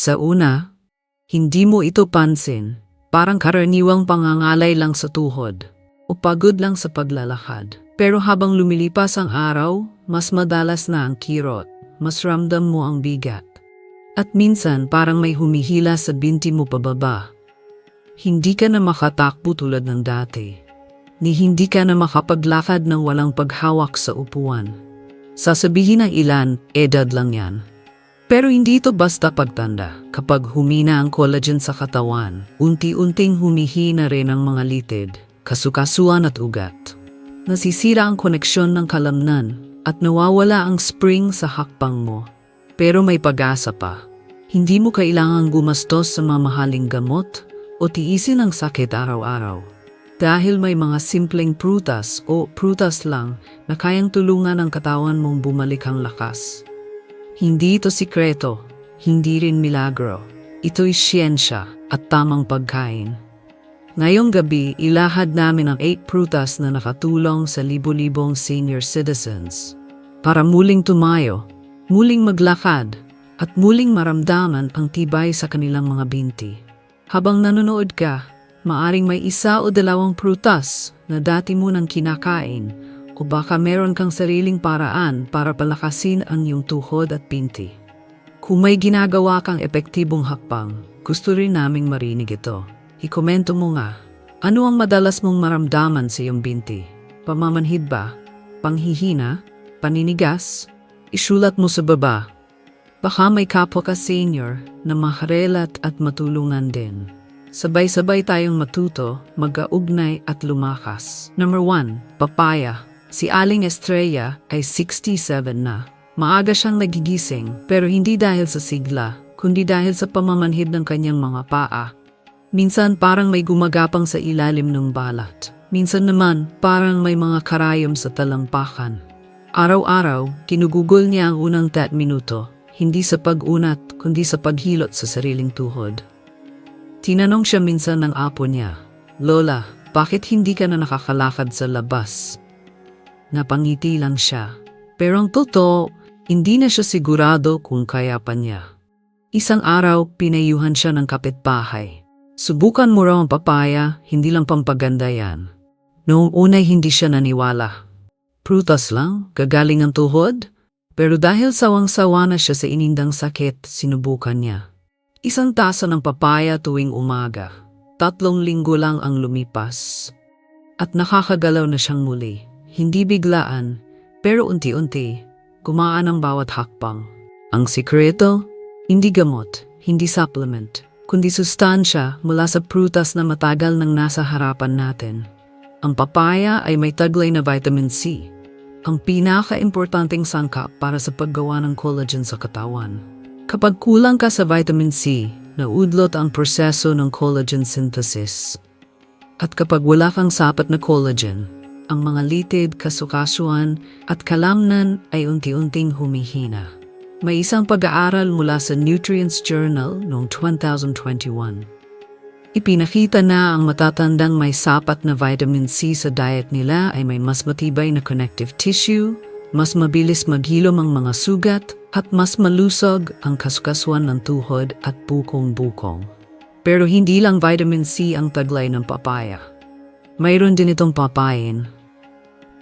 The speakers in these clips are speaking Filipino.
Sa una, hindi mo ito pansin. Parang karaniwang pangangalay lang sa tuhod o pagod lang sa paglalakad. Pero habang lumilipas ang araw, mas madalas na ang kirot. Mas ramdam mo ang bigat. At minsan parang may humihila sa binti mo pababa. Hindi ka na makatakbo tulad ng dati. Ni hindi ka na makapaglakad ng walang paghawak sa upuan. Sasabihin ng ilan, edad lang yan. Pero hindi ito basta pagtanda. Kapag humina ang collagen sa katawan, unti-unting humihina rin ang mga litid, kasukasuan at ugat. Nasisira ang koneksyon ng kalamnan at nawawala ang spring sa hakbang mo. Pero may pag-asa pa. Hindi mo kailangang gumastos sa mamahaling gamot o tiisin ang sakit araw-araw. Dahil may mga simpleng prutas o prutas lang na kayang tulungan ang katawan mong bumalik ang lakas. Hindi ito sikreto, hindi rin milagro. Ito'y siyensya at tamang pagkain. Ngayong gabi, ilahad namin ang 8 prutas na nakatulong sa libo-libong senior citizens para muling tumayo, muling maglakad, at muling maramdaman ang tibay sa kanilang mga binti. Habang nanonood ka, maaring may isa o dalawang prutas na dati mo nang kinakain o baka meron kang sariling paraan para palakasin ang iyong tuhod at binti. Kung may ginagawa kang epektibong hakbang, gusto rin naming marinig ito. Ikomento mo nga, ano ang madalas mong maramdaman sa iyong binti? Pamamanhid ba? Panghihina? Paninigas? Isulat mo sa baba. Baka may kapwa ka senior na makarelat at matulungan din. Sabay-sabay tayong matuto, mag-augnay at lumakas. Number 1. Papaya. Si Aling Estrella ay 67 na. Maaga siyang nagigising pero hindi dahil sa sigla, kundi dahil sa pamamanhid ng kanyang mga paa. Minsan parang may gumagapang sa ilalim ng balat. Minsan naman parang may mga karayom sa talampakan. Araw-araw, kinugugol niya ang unang 3 minuto, hindi sa pag-unat kundi sa paghilot sa sariling tuhod. Tinanong siya minsan ng apo niya, Lola, bakit hindi ka na nakakalakad sa labas? Napangiti lang siya. Pero ang totoo, hindi na siya sigurado kung kaya pa niya. Isang araw, pinayuhan siya ng kapitbahay. Subukan mo raw ang papaya, hindi lang pampaganda yan. Noong unay hindi siya naniwala. Prutas lang, gagaling ang tuhod? Pero dahil sawang-sawa na siya sa inindang sakit, sinubukan niya. Isang tasa ng papaya tuwing umaga. Tatlong linggo lang ang lumipas. At nakakagalaw na siyang muli. Hindi biglaan, pero unti-unti, gumaan ang bawat hakbang. Ang sikreto, hindi gamot, hindi supplement, kundi sustansya mula sa prutas na matagal nang nasa harapan natin. Ang papaya ay may taglay na vitamin C, ang pinaka-importanting sangkap para sa paggawa ng collagen sa katawan. Kapag kulang ka sa vitamin C, naudlot ang proseso ng collagen synthesis. At kapag wala kang sapat na collagen, ang mga litid, kasukasuan at kalamnan ay unti-unting humihina. May isang pag-aaral mula sa Nutrients Journal noong 2021. Ipinakita na ang matatandang may sapat na vitamin C sa diet nila ay may mas matibay na connective tissue, mas mabilis maghilom ang mga sugat, at mas malusog ang kasukasuan ng tuhod at bukong-bukong. Pero hindi lang vitamin C ang taglay ng papaya. Mayroon din itong papain.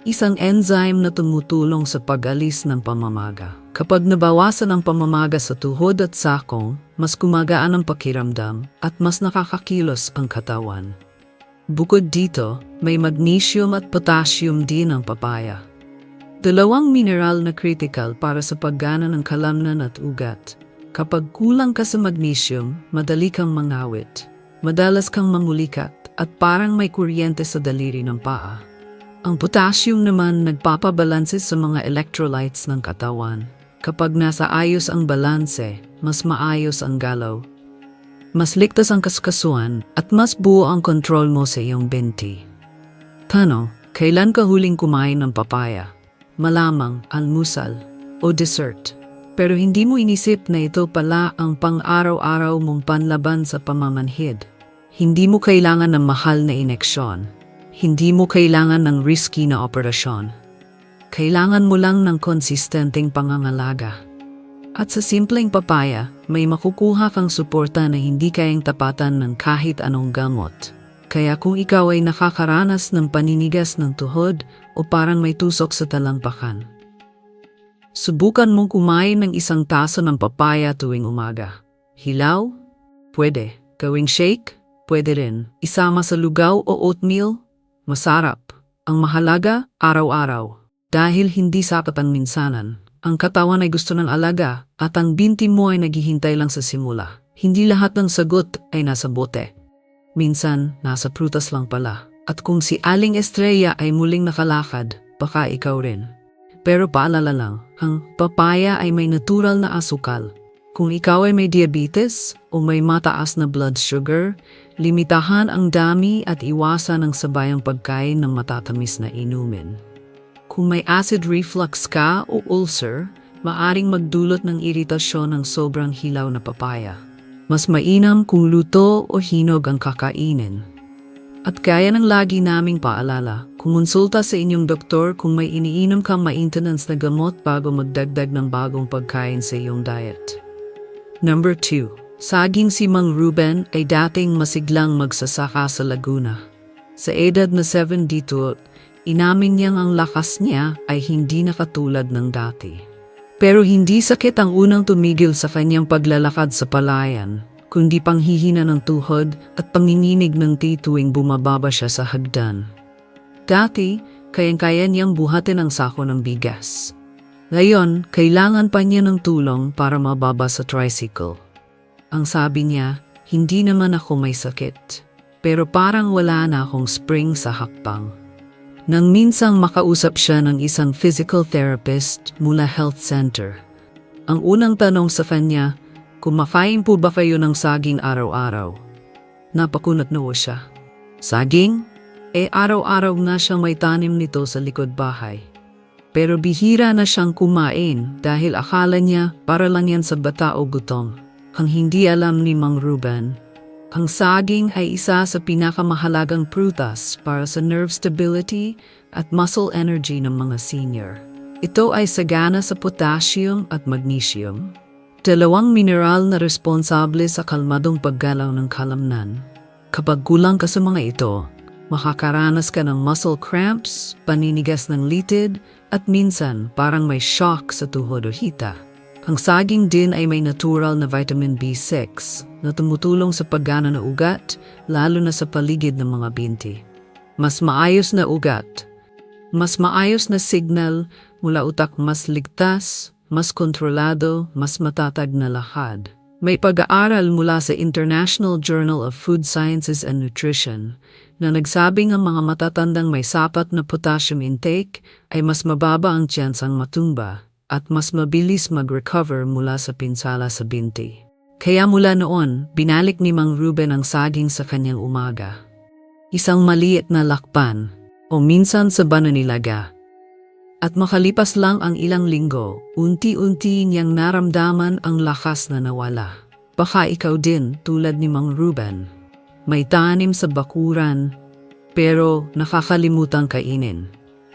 Isang enzyme na tumutulong sa pag-alis ng pamamaga. Kapag nabawasan ang pamamaga sa tuhod at sakong, mas gumagaan ang pakiramdam at mas nakakakilos ang katawan. Bukod dito, may magnesium at potassium din ang papaya. Dalawang mineral na critical para sa paggana ng kalamnan at ugat. Kapag kulang ka sa magnesium, madali kang mangawit. Madalas kang mangulikat at parang may kuryente sa daliri ng paa. Ang potassium naman nagpapabalanse sa mga electrolytes ng katawan. Kapag nasa ayos ang balanse, mas maayos ang galaw. Mas ligtas ang kaskasuan at mas buo ang kontrol mo sa iyong binti. Tanong, kailan ka huling kumain ng papaya? Malamang, almusal, o dessert. Pero hindi mo inisip na ito pala ang pang-araw-araw mong panlaban sa pamamanhid. Hindi mo kailangan ng mahal na ineksyon. Hindi mo kailangan ng risky na operasyon. Kailangan mo lang ng konsistenteng pangangalaga. At sa simpleng papaya, may makukuha kang suporta na hindi kayang tapatan ng kahit anong gamot. Kaya kung ikaw ay nakakaranas ng paninigas ng tuhod o parang may tusok sa talampakan, subukan mong kumain ng isang taso ng papaya tuwing umaga. Hilaw? Pwede. Gawing shake? Pwede rin. Isama sa lugaw o oatmeal? Masarap. Ang mahalaga, araw-araw. Dahil hindi sapat ang minsanan. Ang katawan ay gusto ng alaga at ang binti mo ay naghihintay lang sa simula. Hindi lahat ng sagot ay nasa bote. Minsan, nasa prutas lang pala. At kung si Aling Estrella ay muling nakalakad, baka ikaw rin. Pero paalala lang, ang papaya ay may natural na asukal. Kung ikaw ay may diabetes o may mataas na blood sugar, limitahan ang dami at iwasan ang sabayang pagkain ng matatamis na inumin. Kung may acid reflux ka o ulcer, maaring magdulot ng iritasyon ng sobrang hilaw na papaya. Mas mainam kung luto o hinog ang kakainin. At kaya ng lagi naming paalala, kumonsulta sa inyong doktor kung may iniinom kang maintenance na gamot bago magdagdag ng bagong pagkain sa iyong diet. Number 2. Saging si Mang Ruben ay dating masiglang magsasaka sa Laguna. Sa edad na 72, inamin niyang ang lakas niya ay hindi na katulad ng dati. Pero hindi sakit ang unang tumigil sa kanyang paglalakad sa palayan, kundi panghihina ng tuhod at panginginig ng tea tuwing bumababa siya sa hagdan. Dati, kayang-kaya niyang buhatin ang sako ng bigas. Ngayon, kailangan pa niya ng tulong para mababa sa tricycle. Ang sabi niya, hindi naman ako may sakit, pero parang wala na akong spring sa hakbang. Nang minsang makausap siya ng isang physical therapist mula health center. Ang unang tanong sa kanya, kumakain po ba kayo ng saging araw-araw? Napakunat noo siya. Saging? Eh araw-araw na siyang may tanim nito sa likod bahay. Pero bihira na siyang kumain dahil akala niya para lang yan sa bata o gutom. Ang hindi alam ni Mang Ruben, ang saging ay isa sa pinakamahalagang prutas para sa nerve stability at muscle energy ng mga senior. Ito ay sagana sa potassium at magnesium, dalawang mineral na responsable sa kalmadong paggalaw ng kalamnan. Kapag kulang ka sa mga ito, makakaranas ka ng muscle cramps, paninigas ng litid, at minsan parang may shock sa tuhod o hita. Ang saging din ay may natural na vitamin B6 na tumutulong sa paggana ng ugat, lalo na sa paligid ng mga binti. Mas maayos na ugat, mas maayos na signal mula utak mas ligtas, mas kontrolado, mas matatag na lahad. May pag-aaral mula sa International Journal of Food Sciences and Nutrition na nagsabing ang mga matatandang may sapat na potassium intake ay mas mababa ang tsansang matumba at mas mabilis mag-recover mula sa pinsala sa binti. Kaya mula noon, binalik ni Mang Ruben ang saging sa kanyang umaga. Isang maliit na lakpan o minsan sa bananilaga. At makalipas lang ang ilang linggo, unti-unti niyang naramdaman ang lakas na nawala. Baka ikaw din tulad ni Mang Ruben. May tanim sa bakuran, pero nakakalimutang kainin.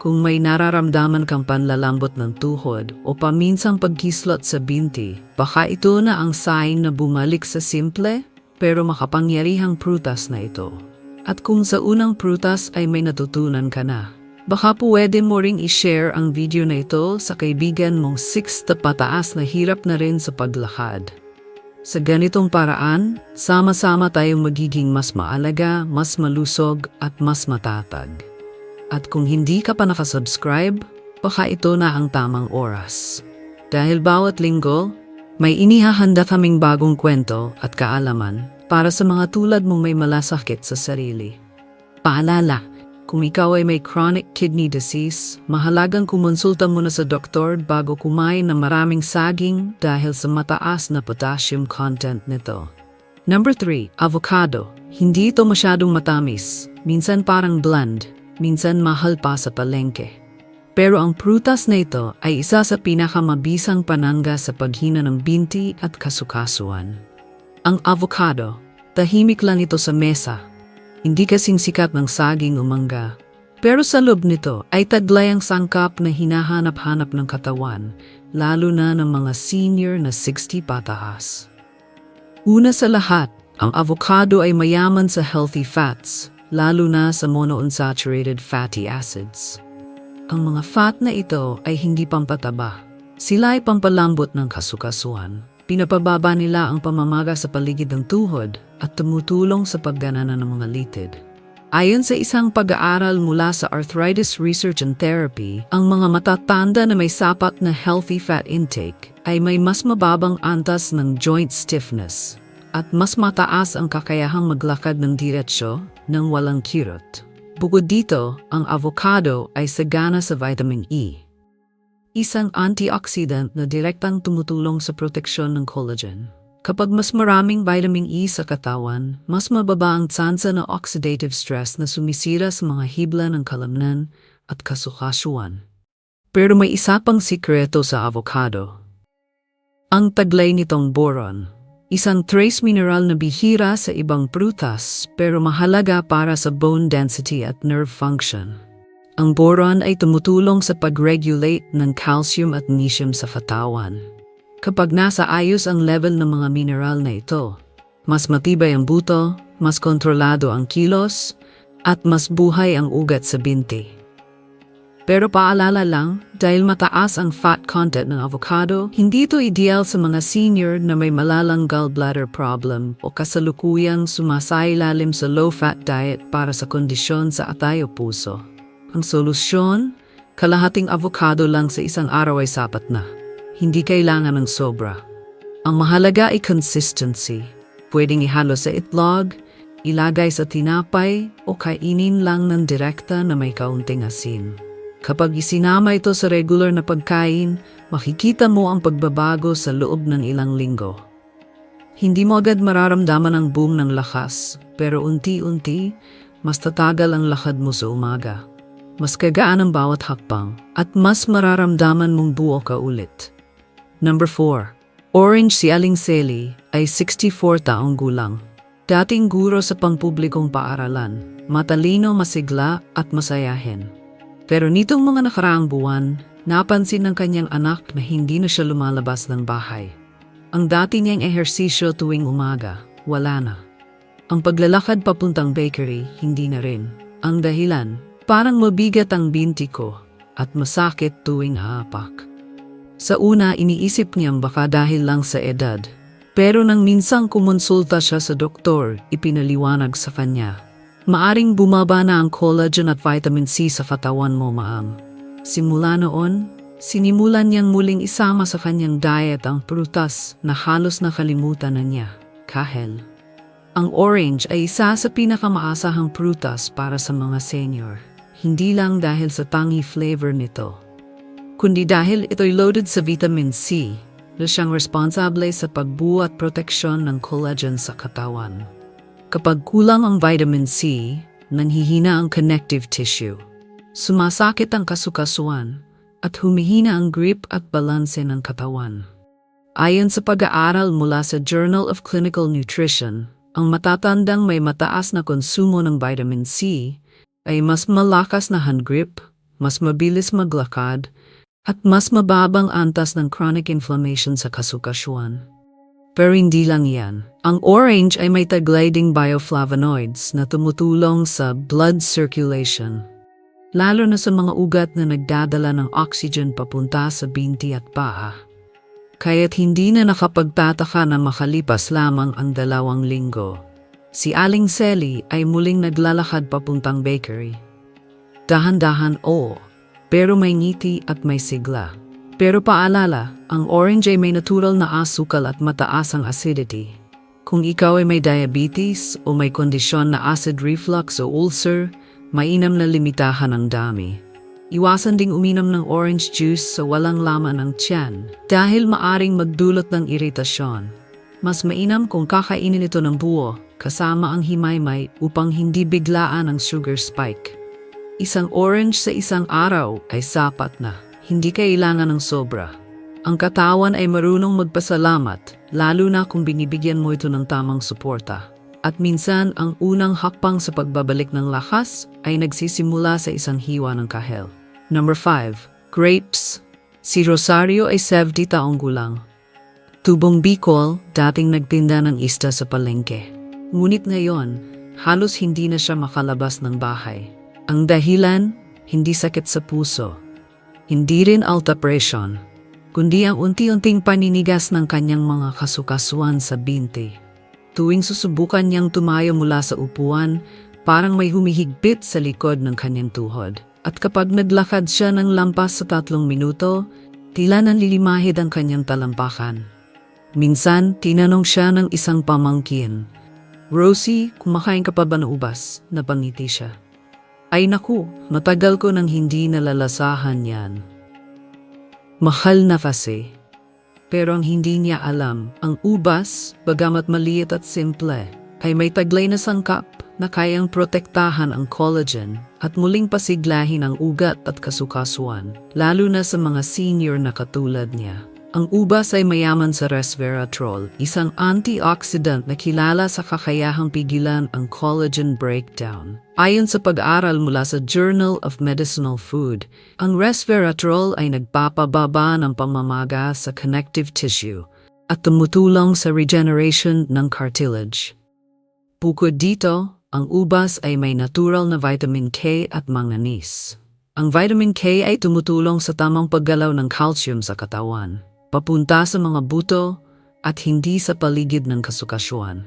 Kung may nararamdaman kang panlalambot ng tuhod o paminsang pagkislot sa binti, baka ito na ang sign na bumalik sa simple pero makapangyarihang prutas na ito. At kung sa unang prutas ay may natutunan ka na, baka pwede mo ring i-share ang video na ito sa kaibigan mong 6 na pataas na hirap na rin sa paglakad. Sa ganitong paraan, sama-sama tayong magiging mas maalaga, mas malusog at mas matatag. At kung hindi ka pa nakasubscribe, baka ito na ang tamang oras. Dahil bawat linggo, may inihahanda kaming bagong kwento at kaalaman para sa mga tulad mong may malasakit sa sarili. Paalala, kung ikaw ay may chronic kidney disease, mahalagang kumonsulta muna sa doktor bago kumain ng maraming saging dahil sa mataas na potassium content nito. Number 3, avocado. Hindi ito masyadong matamis, minsan parang bland, minsan mahal pa sa palengke. Pero ang prutas na ito ay isa sa pinakamabisang panangga sa paghina ng binti at kasukasuan. Ang avocado, tahimik lang ito sa mesa. Hindi kasing sikat ng saging o mangga. Pero sa loob nito ay taglay ang sangkap na hinahanap-hanap ng katawan, lalo na ng mga senior na 60 pataas. Una sa lahat, ang avocado ay mayaman sa healthy fats, lalo na sa monounsaturated fatty acids. Ang mga fat na ito ay hindi pampataba. Sila ay pampalambot ng kasukasuan. Pinapababa nila ang pamamaga sa paligid ng tuhod at tumutulong sa pagganana ng mga litid. Ayon sa isang pag-aaral mula sa Arthritis Research and Therapy, ang mga matatanda na may sapat na healthy fat intake ay may mas mababang antas ng joint stiffness at mas mataas ang kakayahang maglakad ng diretsyo ng walang kirot. Bukod dito, ang avocado ay sagana sa vitamin E. Isang antioxidant na direktang tumutulong sa proteksyon ng collagen. Kapag mas maraming vitamin E sa katawan, mas mababa ang tsansa ng oxidative stress na sumisira sa mga hibla ng kalamnan at kasukasuan. Pero may isa pang sikreto sa avocado. Ang taglay nitong boron, isang trace mineral na bihira sa ibang prutas pero mahalaga para sa bone density at nerve function. Ang boron ay tumutulong sa pag-regulate ng calcium at magnesium sa katawan. Kapag nasa ayos ang level ng mga mineral na ito, mas matibay ang buto, mas kontrolado ang kilos, at mas buhay ang ugat sa binti. Pero paalala lang, dahil mataas ang fat content ng avocado, hindi ito ideal sa mga senior na may malalang gallbladder problem o kasalukuyang sumasailalim sa low-fat diet para sa kondisyon sa atay o puso. Ang solusyon, kalahating avocado lang sa isang araw ay sapat na. Hindi kailangan ng sobra. Ang mahalaga ay consistency. Pwedeng ihalo sa itlog, ilagay sa tinapay o kainin lang ng direkta na may kaunting asin. Kapag isinama ito sa regular na pagkain, makikita mo ang pagbabago sa loob ng ilang linggo. Hindi mo agad mararamdaman ang boom ng lakas, pero unti-unti, mas tatagal ang lakad mo sa umaga. Mas kagaan ang bawat hakbang, at mas mararamdaman mong buo ka ulit. Number 4. Orange si Aling Seli ay 64 taong gulang. Dating guro sa pangpublikong paaralan, matalino, masigla at masayahin. Pero nitong mga nakaraang buwan, napansin ng kanyang anak na hindi na siya lumalabas ng bahay. Ang dati niyang ehersisyo tuwing umaga, wala na. Ang paglalakad papuntang bakery, hindi na rin. Ang dahilan, parang mabigat ang binti ko at masakit tuwing hapak. Sa una, iniisip niyang baka dahil lang sa edad. Pero nang minsang kumonsulta siya sa doktor, ipinaliwanag sa kanya Maaring bumaba na ang collagen at vitamin C sa katawan mo, maam. Simula noon, sinimulan niyang muling isama sa kanyang diet ang prutas na halos nakalimutan na niya, kahel. Ang orange ay isa sa pinakamaasahang prutas para sa mga senior. Hindi lang dahil sa tangi flavor nito, kundi dahil ito'y loaded sa vitamin C na siyang responsable sa pagbuo at proteksyon ng collagen sa katawan. Kapag kulang ang vitamin C, nanhihina ang connective tissue. Sumasakit ang kasukasuan at humihina ang grip at balanse ng katawan. Ayon sa pag-aaral mula sa Journal of Clinical Nutrition, ang matatandang may mataas na konsumo ng vitamin C ay mas malakas na hand grip, mas mabilis maglakad, at mas mababang antas ng chronic inflammation sa kasukasuan. Pero hindi lang yan. Ang orange ay may taglay ding bioflavonoids na tumutulong sa blood circulation. Lalo na sa mga ugat na nagdadala ng oxygen papunta sa binti at paa. Kaya't hindi na nakapagtataka na makalipas lamang ang dalawang linggo. Si Aling Sally ay muling naglalakad papuntang bakery. Dahan-dahan oo, pero may ngiti at may sigla. Pero paalala, ang orange ay may natural na asukal at mataas ang acidity. Kung ikaw ay may diabetes o may kondisyon na acid reflux o ulcer, mainam na limitahan ang dami. Iwasan ding uminom ng orange juice sa walang laman ng tiyan dahil maaring magdulot ng iritasyon. Mas mainam kung kakainin ito ng buo kasama ang himaymay upang hindi biglaan ang sugar spike. Isang orange sa isang araw ay sapat na. Hindi kailangan ng sobra. Ang katawan ay marunong magpasalamat, lalo na kung binibigyan mo ito ng tamang suporta. At minsan, ang unang hakbang sa pagbabalik ng lakas ay nagsisimula sa isang hiwa ng kahel. Number 5. Grapes. Si Rosario ay 70 taong gulang. Tubong Bicol, dating nagtinda ng ista sa palengke. Ngunit ngayon, halos hindi na siya makalabas ng bahay. Ang dahilan, hindi sakit sa puso. Hindi rin alta presyon, kundi ang unti-unting paninigas ng kanyang mga kasukasuan sa binti. Tuwing susubukan niyang tumayo mula sa upuan, parang may humihigpit sa likod ng kanyang tuhod. At kapag naglakad siya ng lampas sa tatlong minuto, tila nanlilimahid ang kanyang talampakan. Minsan, tinanong siya ng isang pamangkin, Rosie, kumakain ka pa ba ng ubas? Napangiti siya. Ay naku, matagal ko nang hindi nalalasahan yan. Mahal na kasi. Pero ang hindi niya alam, ang ubas, bagamat maliit at simple, ay may taglay na sangkap na kayang protektahan ang collagen at muling pasiglahin ang ugat at kasukasuan, lalo na sa mga senior na katulad niya. Ang ubas ay mayaman sa resveratrol, isang antioxidant na kilala sa kakayahang pigilan ang collagen breakdown. Ayon sa pag-aaral mula sa Journal of Medicinal Food, ang resveratrol ay nagpapababa ng pamamaga sa connective tissue at tumutulong sa regeneration ng cartilage. Bukod dito, ang ubas ay may natural na vitamin K at manganese. Ang vitamin K ay tumutulong sa tamang paggalaw ng calcium sa katawan, papunta sa mga buto at hindi sa paligid ng kasukasuan.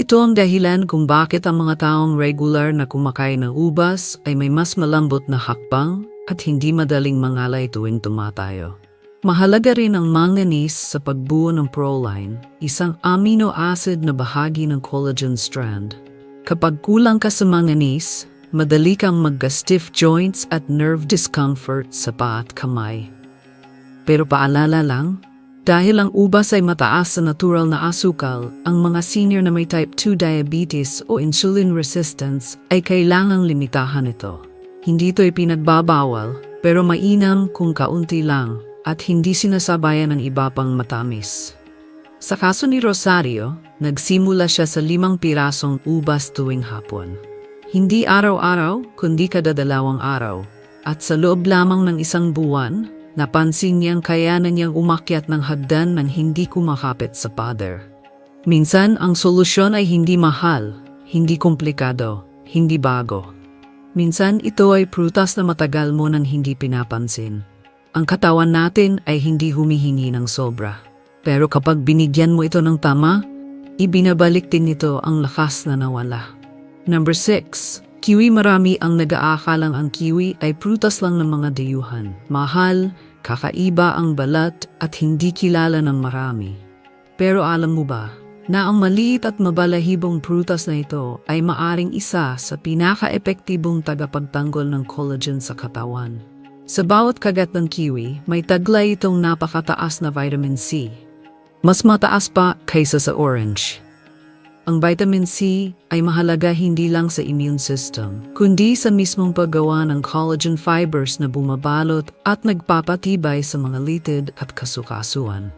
Ito ang dahilan kung bakit ang mga taong regular na kumakain ng ubas ay may mas malambot na hakbang at hindi madaling mangalay tuwing tumatayo. Mahalaga rin ang manganese sa pagbuo ng proline, isang amino acid na bahagi ng collagen strand. Kapag kulang ka sa manganese, madali kang magka-stiff joints at nerve discomfort sa paa at kamay. Pero paalala lang, dahil ang ubas ay mataas sa natural na asukal, ang mga senior na may type 2 diabetes o insulin resistance ay kailangang limitahan ito. Hindi ito ipinagbabawal, pero mainam kung kaunti lang at hindi sinasabayan ng iba pang matamis. Sa kaso ni Rosario, nagsimula siya sa limang pirasong ubas tuwing hapon. Hindi araw-araw, kundi kada dalawang araw. At sa loob lamang ng isang buwan, napansin niyang kayanan niyang umakyat ng hagdan nang hindi kumakapit sa pader. Minsan, ang solusyon ay hindi mahal, hindi komplikado, hindi bago. Minsan, ito ay prutas na matagal mo nang hindi pinapansin. Ang katawan natin ay hindi humihingi ng sobra. Pero kapag binigyan mo ito ng tama, ibinabalik din nito ang lakas na nawala. Number 6. Kiwi marami ang nag-aakalang ang kiwi ay prutas lang ng mga dayuhan. Mahal, kakaiba ang balat at hindi kilala ng marami. Pero alam mo ba, na ang maliit at mabalahibong prutas na ito ay maaring isa sa pinaka-epektibong tagapagtanggol ng collagen sa katawan. Sa bawat kagat ng kiwi, may taglay itong napakataas na vitamin C. Mas mataas pa kaysa sa orange. Ang vitamin C ay mahalaga hindi lang sa immune system, kundi sa mismong paggawa ng collagen fibers na bumabalot at nagpapatibay sa mga litid at kasukasuan.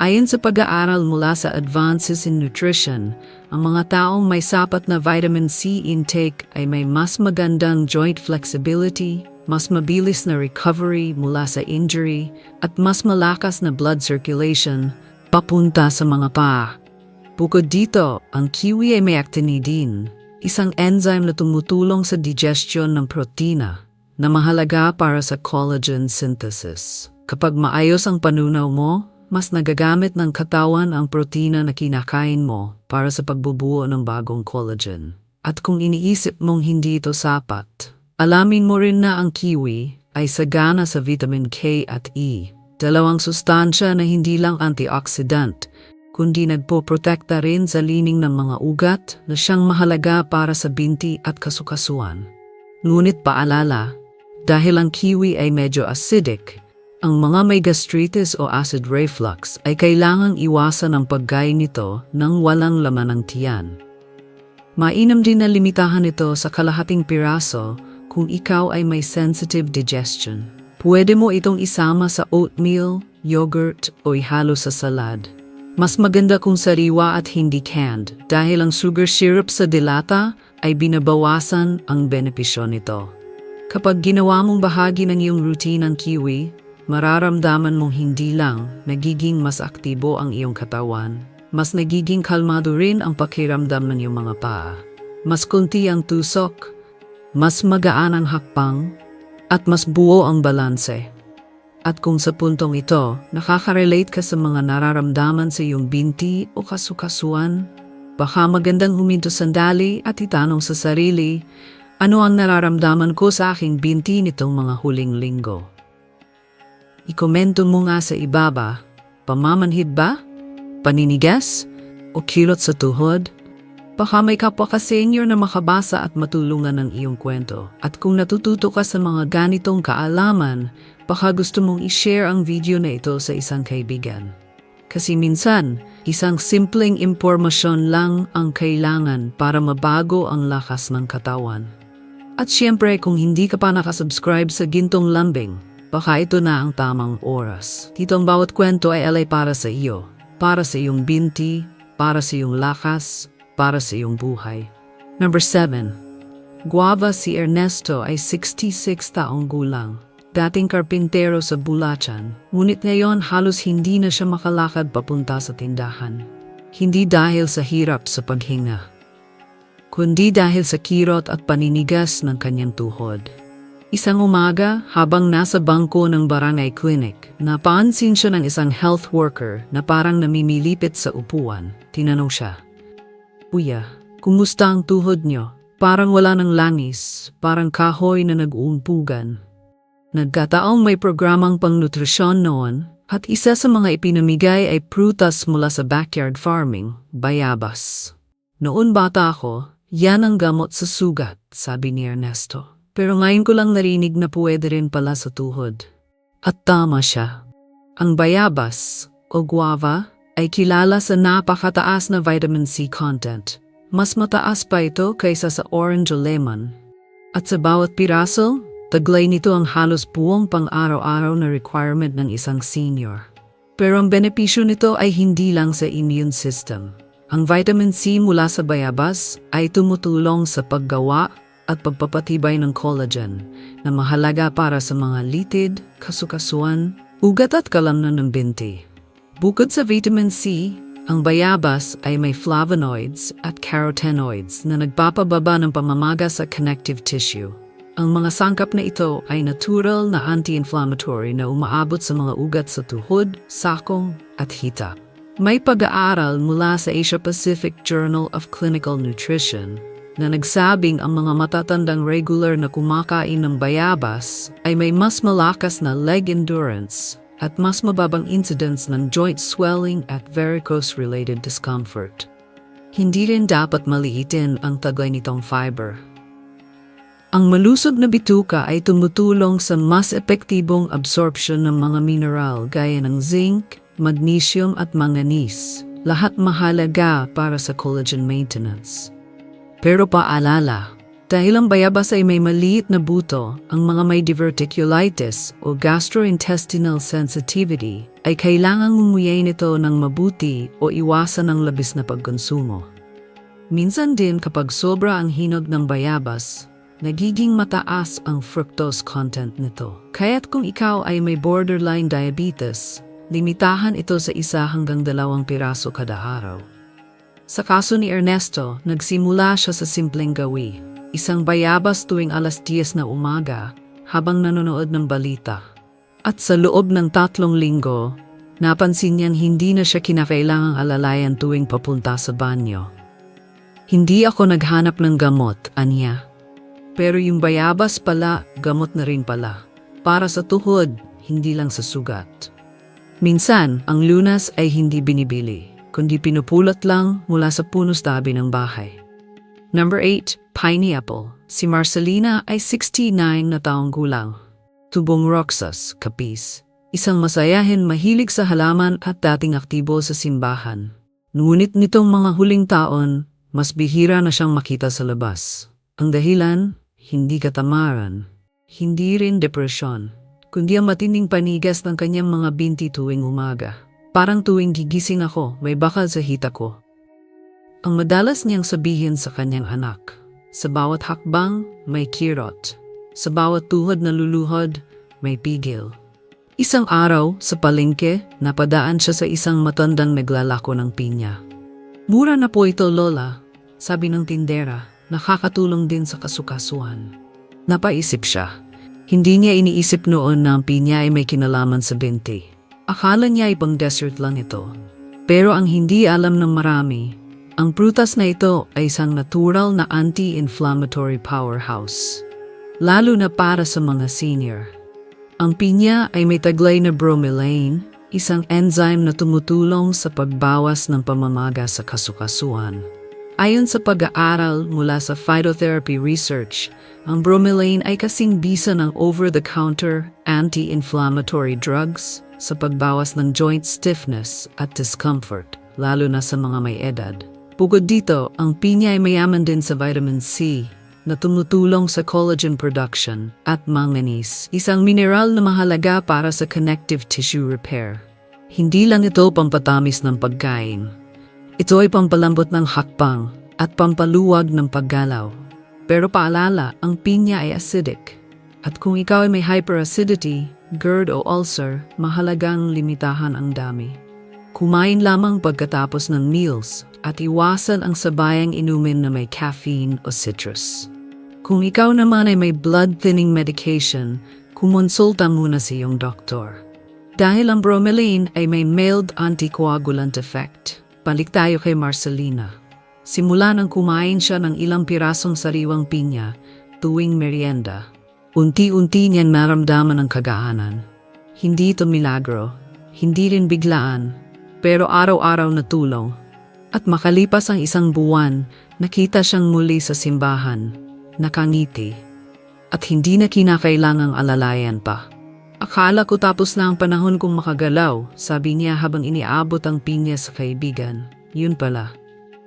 Ayon sa pag-aaral mula sa Advances in Nutrition, ang mga taong may sapat na vitamin C intake ay may mas magandang joint flexibility, mas mabilis na recovery mula sa injury, at mas malakas na blood circulation papunta sa mga paa. Bukod dito, ang kiwi ay may actinidin, isang enzyme na tumutulong sa digestion ng protina na mahalaga para sa collagen synthesis. Kapag maayos ang panunaw mo, mas nagagamit ng katawan ang protina na kinakain mo para sa pagbubuo ng bagong collagen. At kung iniisip mong hindi ito sapat, alamin mo rin na ang kiwi ay sagana sa vitamin K at E, dalawang sustansya na hindi lang antioxidant, kundi nagpoprotekta rin sa lining ng mga ugat na siyang mahalaga para sa binti at kasukasuan. Ngunit paalala, dahil ang kiwi ay medyo acidic, ang mga may gastritis o acid reflux ay kailangang iwasan ang pagkain nito nang walang laman ng tiyan. Mainam din na limitahan ito sa kalahating piraso kung ikaw ay may sensitive digestion. Pwede mo itong isama sa oatmeal, yogurt o ihalo sa salad. Mas maganda kung sariwa at hindi canned dahil ang sugar syrup sa dilata ay binabawasan ang benepisyo nito. Kapag ginawa mong bahagi ng iyong routine ang kiwi, mararamdaman mong hindi lang nagiging mas aktibo ang iyong katawan, mas nagiging kalmado rin ang pakiramdam ng iyong mga paa. Mas kunti ang tusok, mas magaan ang hakbang, at mas buo ang balanse. At kung sa puntong ito, nakaka-relate ka sa mga nararamdaman sa iyong binti o kasukasuan, baka magandang huminto sandali at itanong sa sarili, ano ang nararamdaman ko sa aking binti nitong mga huling linggo? Ikomento mo nga sa ibaba, pamamanhid ba? Paninigas? O kilot sa tuhod? Baka may kapwa ka senior na makabasa at matulungan ng iyong kwento. At kung natututo ka sa mga ganitong kaalaman, baka gusto mong i-share ang video na ito sa isang kaibigan. Kasi minsan, isang simpleng impormasyon lang ang kailangan para mabago ang lakas ng katawan. At siyempre kung hindi ka pa nakasubscribe sa Gintong Lambing, baka ito na ang tamang oras. Dito ang bawat kwento ay alay para sa iyo, para sa iyong binti, para sa iyong lakas, para sa iyong buhay. Number 7. Guava si Ernesto ay 66 taong gulang. Dating karpintero sa Bulacan, ngunit ngayon halos hindi na siya makalakad papunta sa tindahan. Hindi dahil sa hirap sa paghinga, kundi dahil sa kirot at paninigas ng kanyang tuhod. Isang umaga, habang nasa bangko ng barangay clinic, napansin siya ng isang health worker na parang namimilipit sa upuan. Tinanong siya, Kuya, kumusta ang tuhod niyo? Parang wala ng langis, parang kahoy na nag-uumpugan. Nagkataong may programang pang-nutrisyon noon at isa sa mga ipinamigay ay prutas mula sa backyard farming, bayabas. Noon bata ako, yan ang gamot sa sugat, sabi ni Ernesto. Pero ngayon ko lang narinig na pwede rin pala sa tuhod. At tama siya. Ang bayabas o guava ay kilala sa napakataas na vitamin C content. Mas mataas pa ito kaysa sa orange o lemon. At sa bawat piraso, taglay nito ang halos buong pang-araw-araw na requirement ng isang senior. Pero ang benepisyo nito ay hindi lang sa immune system. Ang vitamin C mula sa bayabas ay tumutulong sa paggawa at pagpapatibay ng collagen na mahalaga para sa mga litid, kasukasuan, ugat at kalamnan ng binti. Bukod sa vitamin C, ang bayabas ay may flavonoids at carotenoids na nagpapababa ng pamamaga sa connective tissue. Ang mga sangkap na ito ay natural na anti-inflammatory na umaabot sa mga ugat sa tuhod, sakong at hita. May pag-aaral mula sa Asia Pacific Journal of Clinical Nutrition na nagsabing ang mga matatandang regular na kumakain ng bayabas ay may mas malakas na leg endurance at mas mababang incidence ng joint swelling at varicose-related discomfort. Hindi rin dapat maliitin ang taglay nitong fiber. Ang malusog na bituka ay tumutulong sa mas epektibong absorption ng mga mineral gaya ng zinc, magnesium at manganese, lahat mahalaga para sa collagen maintenance. Pero paalala, dahil ang bayabas ay may maliit na buto, ang mga may diverticulitis o gastrointestinal sensitivity ay kailangang ngumuyay nito ng mabuti o iwasan ang labis na pagkonsumo. Minsan din kapag sobra ang hinog ng bayabas, nagiging mataas ang fructose content nito. Kaya't kung ikaw ay may borderline diabetes, limitahan ito sa isa hanggang dalawang piraso kada araw. Sa kaso ni Ernesto, nagsimula siya sa simpleng gawi. Isang bayabas tuwing alas 10 na umaga habang nanonood ng balita. At sa loob ng tatlong linggo, napansin niyang hindi na siya kinakailangang alalayan tuwing papunta sa banyo. Hindi ako naghanap ng gamot, anya. Pero yung bayabas pala, gamot na rin pala. Para sa tuhod, hindi lang sa sugat. Minsan, ang lunas ay hindi binibili, kundi pinupulot lang mula sa punos tabi ng bahay. Number 8, Pineapple. Si Marcelina ay 69 na taong gulang. Tubong Roxas, Capiz. Isang masayahin mahilig sa halaman at dating aktibo sa simbahan. Ngunit nitong mga huling taon, mas bihira na siyang makita sa labas. Ang dahilan, hindi katamaran, hindi rin depresyon, kundi ang matinding panigas ng kanyang mga binti tuwing umaga. Parang tuwing gigising ako, may bakal sa hita ko. Ang madalas niyang sabihin sa kanyang anak, sa bawat hakbang, may kirot. Sa bawat tuhod na luluhod, may pigil. Isang araw, sa palengke, napadaan siya sa isang matandang naglalako ng pinya. Mura na po ito, Lola, sabi ng tindera, nakakatulong din sa kasukasuhan. Napaisip siya. Hindi niya iniisip noon na ang pinya ay may kinalaman sa binti. Akala niya ay pang dessert lang ito. Pero ang hindi alam ng marami, ang prutas na ito ay isang natural na anti-inflammatory powerhouse. Lalo na para sa mga senior. Ang pinya ay may taglay na bromelain, isang enzyme na tumutulong sa pagbawas ng pamamaga sa kasukasuan. Ayon sa pag-aaral mula sa phytotherapy research, ang bromelain ay kasing bisa ng over-the-counter anti-inflammatory drugs sa pagbawas ng joint stiffness at discomfort, lalo na sa mga may edad. Bukod dito, ang pinya ay mayaman din sa vitamin C na tumutulong sa collagen production at manganese, isang mineral na mahalaga para sa connective tissue repair. Hindi lang ito pampatamis ng pagkain. Ito ay pampalambot ng hakbang at pampaluwag ng paggalaw. Pero paalala, ang pinya ay acidic. At kung ikaw ay may hyperacidity, GERD o ulcer, mahalagang limitahan ang dami. Kumain lamang pagkatapos ng meals at iwasan ang sabayang inumin na may caffeine o citrus. Kung ikaw naman ay may blood-thinning medication, kumonsulta muna sa iyong doktor. Dahil ang bromelain ay may mild anticoagulant effect, balik tayo kay Marcelina. Simula nang kumain siya ng ilang pirasong sariwang pinya tuwing merienda, unti-unti niyan maramdaman ang kagaanan. Hindi ito milagro, hindi rin biglaan, pero araw-araw na tulong. At makalipas ang isang buwan, nakita siyang muli sa simbahan, nakangiti, at hindi na kinakailangang alalayan pa. Akala ko tapos na ang panahon kong makagalaw, sabi niya habang iniabot ang pinya sa kaibigan. Yun pala.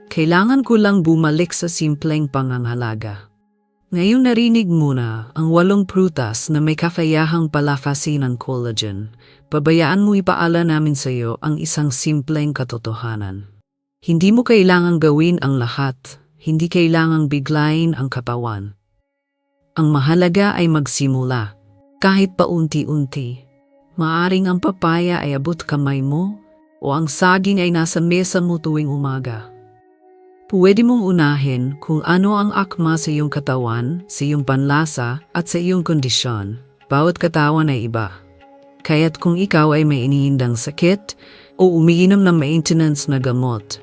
Kailangan ko lang bumalik sa simpleng pangangalaga. Ngayong narinig mo na ang walong prutas na may kakayahang palakasin ng collagen, pabayaan mo ipaala namin sa iyo ang isang simpleng katotohanan. Hindi mo kailangang gawin ang lahat, hindi kailangang biglayin ang katawan. Ang mahalaga ay magsimula, kahit paunti-unti. Maaring ang papaya ay abot kamay mo o ang saging ay nasa mesa mo tuwing umaga. Pwede mong unahin kung ano ang akma sa iyong katawan, sa iyong panlasa at sa iyong kondisyon. Bawat katawan ay iba. Kaya't kung ikaw ay may iniindang sakit o umiinom ng maintenance na gamot,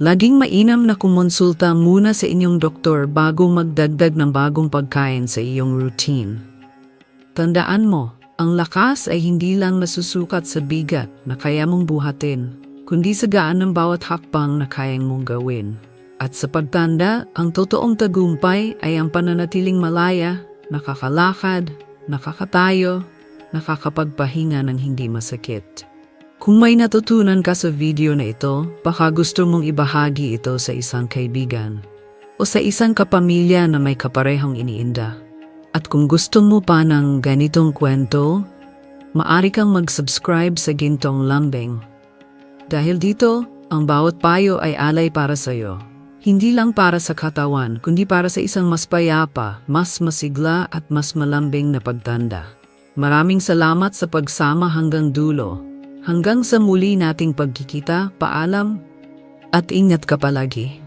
laging mainam na kumonsulta muna sa inyong doktor bago magdagdag ng bagong pagkain sa iyong routine. Tandaan mo, ang lakas ay hindi lang nasusukat sa bigat na kaya mong buhatin, kundi sa gaan ng bawat hakbang na kayang mong gawin. At sa pagtanda, ang totoong tagumpay ay ang pananatiling malaya, nakakalakad, nakakatayo, nakakapagpahinga ng hindi masakit. Kung may natutunan ka sa video na ito, baka gusto mong ibahagi ito sa isang kaibigan o sa isang kapamilya na may kaparehong iniinda. At kung gusto mo pa ng ganitong kwento, maari kang mag-subscribe sa Gintong Lambing. Dahil dito, ang bawat payo ay alay para sa iyo. Hindi lang para sa katawan, kundi para sa isang mas payapa, mas masigla at mas malambing na pagtanda. Maraming salamat sa pagsama hanggang dulo. Hanggang sa muli nating pagkikita, paalam at ingat ka palagi.